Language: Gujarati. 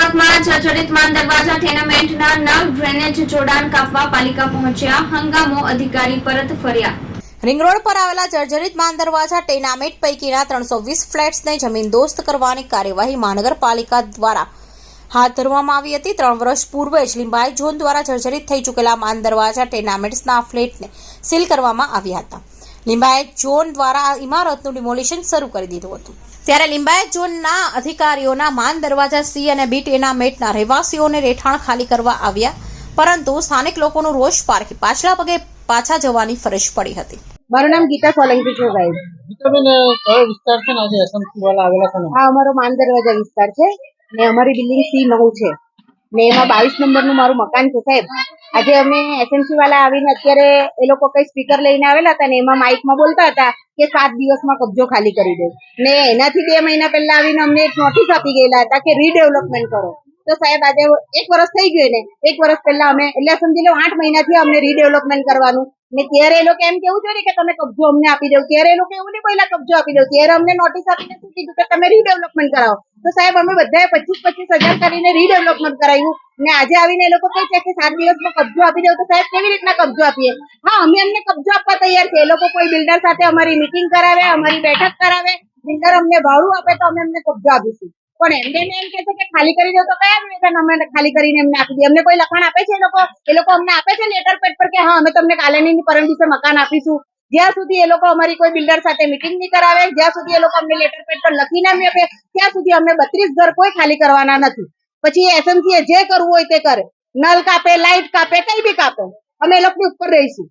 જર્જરિત માન દરવાજા ટેનામેન્ટના નવ ડ્રેનેજ જોડાણ કાપવા પાલિકા પહોંચ્યા. હંગામો અધિકારી પરત ફર્યા. રિંગ રોડ પર આવેલા જર્જરિત માન દરવાજા ટેનામેટ પૈકીના ત્રણસો વીસ ફ્લેટ્સને જમીન દોસ્ત કરવાની કાર્યવાહી મહાનગરપાલિકા દ્વારા હાથ ધરવામાં આવી હતી. ત્રણ વર્ષ પૂર્વે જ લિંબાયત ઝોન દ્વારા જર્જરિત થઈ ચૂકેલા માન દરવાજા ટેનામેટ્સના ફ્લેટને સીલ કરવામાં આવ્યા હતા. લિંબાયત ઝોન દ્વારા આ ઇમારતનું ડિમોલિશન શરૂ કરી દીધું હતું. ત્યારે લિંબાયત ઝોનના અધિકારીઓના માન દરવાજા સી અને બી ટેનામેટના રહેવાસીઓને રહેઠાણ ખાલી કરવા આવ્યા પરંતુ સ્થાનિક લોકોનું રોષ પારખી પાછલા પગે પાછા જવાની ફરજ પડી હતી. મારું નામ ગીતા સોલંકી છે ગીતાબેન કયો વિસ્તાર છે ને આજે? એસએમસી વાળા આવેલા છે હા અમારો માન દરવાજા વિસ્તાર છે ને અમારી બિલ્ડિંગ સી નવ છે. ને એમાં બાવીસ નંબરનું મારું મકાન છે, સાહેબ. આજે અમે એસએમસી વાળા આવીને અત્યારે એ લોકો કઈ સ્પીકર લઈને આવેલા હતા ને એમાં માઇકમાં બોલતા હતા કે સાત દિવસમાં કબજો ખાલી કરી દે. ને એનાથી બે મહિના પહેલા આવીને અમને એક નોટિસ આપી ગયેલા હતા કે રીડેવલપમેન્ટ કરો. તો સાહેબ, આજે એક વર્ષ થઈ ગયું ને, એક વર્ષ પહેલા અમે, એટલે સમજી લો આઠ મહિનાથી અમને રીડેવલપમેન્ટ કરવાનું. ને ત્યારે એ લોકો એમ કેવું જોઈએ કે તમે કબજો અમને આપી દો. ત્યારે એ લોકો એવું નહીં પહેલા કબજો આપી દો. ત્યારે અમને નોટિસ આપીને શું કીધું કે તમે રીડેવલપમેન્ટ કરાવો. તો સાહેબ, અમે બધાએ પચીસ પચીસ હજાર કરીને રીડેવલપમેન્ટ કરાવ્યું ને આજે આવીને એ લોકો કહે છે કે સાત દિવસમાં કબજો આપી દો તો સાહેબ, કેવી રીતના કબજો આપીએ? હા, અમે એમને કબજો આપવા તૈયાર છે એ લોકો કોઈ બિલ્ડર સાથે અમારી મિટિંગ કરાવે, અમારી બેઠક કરાવે. બિલ્ડર અમને ભાડું આપે તો અમે એમને કબજો આપીશું. પણ એમને એમ કે છે કે ખાલી કરી દો તો કયા નિવેદન અમે ખાલી કરીને એમને આપી દઈએ? અમને કોઈ લખાણ આપે છે એ લોકો? એ લોકો અમને આપે છે લેટર પેડ પર કે હા, અમે તમને કાલેની પરમ દિવસે મકાન આપીશું. જ્યાં સુધી એ લોકો અમારી કોઈ બિલ્ડર સાથે મિટિંગ નહીં કરાવે, જ્યાં સુધી એ લોકો અમને લેટર પેડ પર લખીને નહીં આપે, ત્યાં સુધી અમે બત્રીસ ઘર કોઈ ખાલી કરવાના નથી. પછી એસએમસી જે કરવું હોય તે કરે. નલ કાપે લાઇટ કાપે, કઈ બી કાપે. અમે એ લોકોની ઉપર રહીશું.